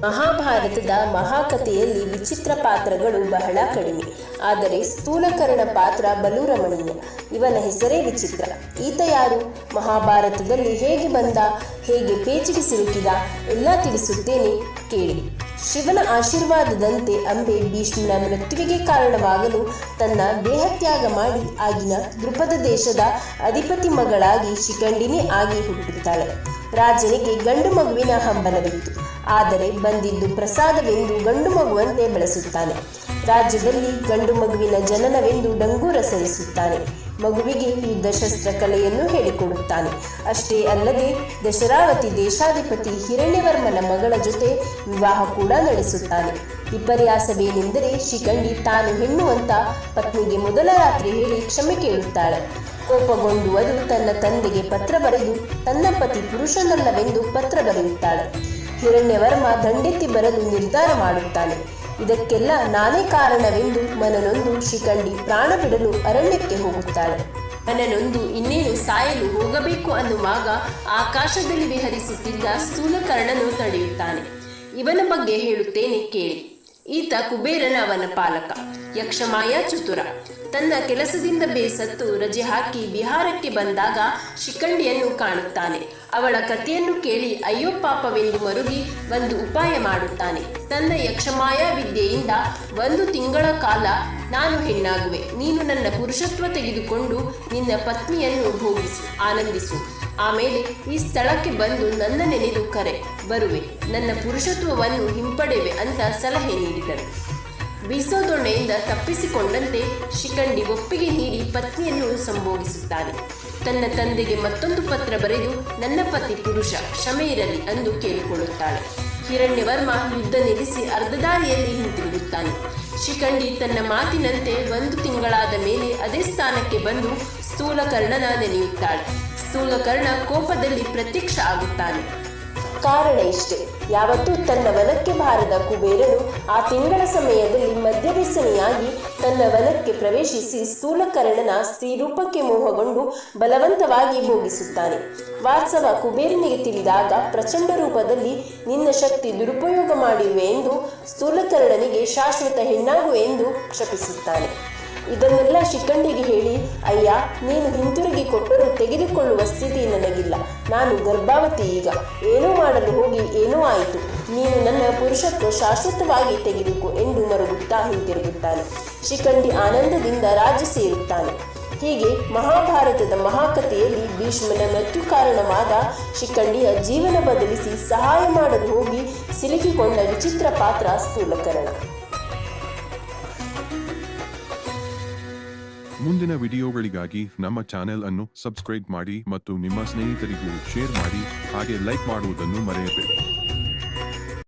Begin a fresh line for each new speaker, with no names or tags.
ಮಹಾಭಾರತದ ಮಹಾಕಥೆಯಲ್ಲಿ ವಿಚಿತ್ರ ಪಾತ್ರಗಳು ಬಹಳ ಕಡಿಮೆ. ಆದರೆ ಸ್ಥೂಲಕರ್ಣ ಪಾತ್ರ ಬಲು ರಮಣೀಯ ಇವನ ಹೆಸರೇ ವಿಚಿತ್ರ. ಈತ ಯಾರು? ಮಹಾಭಾರತದಲ್ಲಿ ಹೇಗೆ ಬಂದ? ಹೇಗೆ ಪೇಚಿಗೆ ಸಿಲುಕಿದ? ಎಲ್ಲ ತಿಳಿಸುತ್ತೇನೆ ಕೇಳಿ. ಶಿವನ ಆಶೀರ್ವಾದದಂತೆ ಅಂಬೆ ಭೀಷ್ಮನ ಮೃತ್ಯುವಿಗೆ ಕಾರಣವಾಗಲು ತನ್ನ ದೇಹತ್ಯಾಗ ಮಾಡಿ ಆಗಿನ ದೃಪದ ದೇಶದ ಅಧಿಪತಿ ಮಗಳಾಗಿ ಶಿಖಂಡಿನಿ ಆಗಿ ಹುಟ್ಟುತ್ತಾಳೆ ರಾಜನಿಗೆ ಗಂಡು ಮಗುವಿನ ಹಂಬಲವಿತ್ತು. ಆದರೆ ಬಂದಿದ್ದು ಪ್ರಸಾದವೆಂದು ಗಂಡು ಮಗುವಂತೆ ಬಳಸುತ್ತಾನೆ. ರಾಜ್ಯದಲ್ಲಿ ಗಂಡು ಮಗುವಿನ ಜನನವೆಂದು ಡಂಗೂರ ಸರಿಸುತ್ತಾನೆ ಮಗುವಿಗೆ ಯುದ್ಧಶಸ್ತ್ರ ಕಲೆಯನ್ನು ಹೇಳಿಕೊಡುತ್ತಾನೆ. ಅಷ್ಟೇ ಅಲ್ಲದೆ ದಶರಾವತಿ ದೇಶಾಧಿಪತಿ ಹಿರಣ್ಯವರ್ಮನ ಮಗಳ ಜೊತೆ ವಿವಾಹ ಕೂಡ ನಡೆಸುತ್ತಾನೆ. ವಿಪರ್ಯಾಸವೇನೆಂದರೆ ಶಿಖಂಡಿ ತಾನು ಹೆಣ್ಣು ಅಂತ ಪತ್ನಿಗೆ ಮೊದಲ ರಾತ್ರಿ ಹೇಳಿ ಕ್ಷಮೆ ಕೇಳುತ್ತಾಳೆ. ಕೋಪಗೊಂಡು ಅದು ತನ್ನ ತಂದೆಗೆ ಪತ್ರ ಬರೆದು, ತನ್ನ ಪತಿ ಪುರುಷನಲ್ಲವೆಂದು ಪತ್ರ ಬರೆಯುತ್ತಾಳೆ. ಹಿರಣ್ಯವರ್ಮ ದಂಡೆತ್ತಿ ಬರಲು ನಿರ್ಧಾರ ಮಾಡುತ್ತಾನೆ. ಇದಕ್ಕೆಲ್ಲ ನಾನೇ ಕಾರಣವೆಂದು ಮನನೊಂದು ಶಿಖಂಡಿ ಪ್ರಾಣ ಬಿಡಲು ಅರಣ್ಯಕ್ಕೆ ಹೋಗುತ್ತಾಳೆ. ಮನನೊಂದು ಇನ್ನೇನು ಸಾಯಲು ಹೋಗಬೇಕು ಅನ್ನುವಾಗ ಆಕಾಶದಲ್ಲಿ ವಿಹರಿಸುತ್ತಿದ್ದ ಸ್ಥೂಲಕರ್ಣನು ತಡೆಯುತ್ತಾನೆ. ಇವನ ಬಗ್ಗೆ ಹೇಳುತ್ತೇನೆ ಕೇಳಿ. ಈತ ಕುಬೇರನ ಅವನ ಪಾಲಕ, ಯಕ್ಷಮಾಯ ಚತುರ. ತನ್ನ ಕೆಲಸದಿಂದ ಬೇಸತ್ತು ರಜೆ ಹಾಕಿ ಬಿಹಾರಕ್ಕೆ ಬಂದಾಗ ಶಿಖಂಡಿಯನ್ನು ಕಾಣುತ್ತಾನೆ. ಅವಳ ಕಥೆಯನ್ನು ಕೇಳಿ ಅಯ್ಯೋ ಪಾಪವೆಂದು ಮರುಗಿ ಒಂದು ಉಪಾಯ ಮಾಡುತ್ತಾನೆ. ತನ್ನ ಯಕ್ಷಮಾಯ ವಿದ್ಯೆಯಿಂದ ಒಂದು ತಿಂಗಳ ಕಾಲ ನಾನು ಹೆಣ್ಣಾಗುವೆ. ನೀನು ನನ್ನ ಪುರುಷತ್ವ ತೆಗೆದುಕೊಂಡು ನಿನ್ನ ಪತ್ನಿಯನ್ನು ಭೋಗಿಸು, ಆನಂದಿಸು. ಆಮೇಲೆ ಈ ಸ್ಥಳಕ್ಕೆ ಬಂದು ನನ್ನ ನೆನೆದು ಕರೆ. ಬರುವೆ, ನನ್ನ ಪುರುಷತ್ವವನ್ನು ಹಿಂಪಡೆವೆ ಅಂತ ಸಲಹೆ ನೀಡಿದರು. ಬೀಸೋದೊಣ್ಣೆಯಿಂದ ತಪ್ಪಿಸಿಕೊಂಡಂತೆ ಶಿಖಂಡಿ ಒಪ್ಪಿಗೆ ನೀಡಿ ಪತ್ನಿಯನ್ನು ಸಂಭೋಗಿಸುತ್ತಾನೆ. ತನ್ನ ತಂದೆಗೆ ಮತ್ತೊಂದು ಪತ್ರ ಬರೆದು, ನನ್ನ ಪತಿ ಪುರುಷ, ಕ್ಷಮೆ ಇರಲಿ ಎಂದು ಕೇಳಿಕೊಳ್ಳುತ್ತಾಳೆ. ಹಿರಣ್ಯವರ್ಮ ಯುದ್ಧ ನಿಲ್ಲಿಸಿ ಅರ್ಧದಾರಿಯಲ್ಲಿ ಹಿಂತಿರುಗುತ್ತಾನೆ. ಶಿಖಂಡಿ ತನ್ನ ಮಾತಿನಂತೆ ಒಂದು ತಿಂಗಳಾದ ಮೇಲೆ ಅದೇ ಸ್ಥಾನಕ್ಕೆ ಬಂದು ಸ್ಥೂಲಕರ್ಣನ ನೆನೆಯುತ್ತಾಳೆ ಸ್ಥೂಲಕರ್ಣ ಕೋಪದಲ್ಲಿ ಪ್ರತ್ಯಕ್ಷ ಆಗುತ್ತಾನೆ. ಕಾರಣ ಇಷ್ಟೇ. ಯಾವತ್ತೂ ತನ್ನ ವನಕ್ಕೆ ಬಾರದ ಕುಬೇರನು ಆ ತಿಂಗಳ ಸಮಯದಲ್ಲಿ ಮದ್ಯವ್ಯಸನೆಯಾಗಿ ತನ್ನ ವನಕ್ಕೆ ಪ್ರವೇಶಿಸಿ ಸ್ಥೂಲಕರ್ಣನ ಸ್ತ್ರೀರೂಪಕ್ಕೆ ಮೋಹಗೊಂಡು ಬಲವಂತವಾಗಿ ಭೋಗಿಸುತ್ತಾನೆ. ವಾತ್ಸವ ಕುಬೇರನಿಗೆ ತಿಳಿದಾಗ ಪ್ರಚಂಡ ರೂಪದಲ್ಲಿ ನಿನ್ನ ಶಕ್ತಿ ದುರುಪಯೋಗ ಮಾಡಿವೆ ಎಂದು ಸ್ಥೂಲಕರ್ಣನಿಗೆ ಶಾಶ್ವತ ಹೆಣ್ಣಾಗುವೆ ಎಂದು ಶಪಿಸುತ್ತಾನೆ. ಇದನ್ನೆಲ್ಲ ಶಿಖಂಡಿಗೆ ಹೇಳಿ, ಅಯ್ಯ, ನೀನು ಹಿಂತಿರುಗಿ ಕೊಟ್ಟರೂ ತೆಗೆದುಕೊಳ್ಳುವ ಸ್ಥಿತಿ ನನಗಿಲ್ಲ. ನಾನು ಗರ್ಭಾವತಿ ಈಗ. ಏನೂ ಮಾಡಲು ಹೋಗಿ ಏನೂ ಆಯಿತು. ನೀನು ನನ್ನ ಪುರುಷತ್ವ ಶಾಶ್ವತವಾಗಿ ತೆಗೆದುಕೋ ಎಂದು ಮರುಗುತ್ತಾ ಹಿಂತಿರುಗುತ್ತಾನೆ. ಶಿಖಂಡಿ ಆನಂದದಿಂದ ರಾಜ್ಯ ಸೇರುತ್ತಾನೆ. ಹೀಗೆ ಮಹಾಭಾರತದ ಮಹಾಕಥೆಯಲ್ಲಿ ಭೀಷ್ಮನ ಮೃತ್ಯು ಕಾರಣವಾದ ಶಿಖಂಡಿಯ ಜೀವನ ಬದಲಿಸಿ ಸಹಾಯ ಮಾಡಲು ಹೋಗಿ ಸಿಲುಕಿಕೊಂಡ ವಿಚಿತ್ರ ಪಾತ್ರ ಸ್ಥೂಲಕರಣ.
ಮುಂದಿನ ವಿಡಿಯೋಗಳಿಗಾಗಿ ನಮ್ಮ ಚಾನೆಲ್ ಅನ್ನು ಸಬ್ಸ್ಕ್ರೈಬ್ ಮಾಡಿ ಮತ್ತು ನಿಮ್ಮ ಸ್ನೇಹಿತರಿಗೂ ಶೇರ್ ಮಾಡಿ ಹಾಗೆ ಲೈಕ್ ಮಾಡುವುದನ್ನು ಮರೆಯಬೇಡಿ.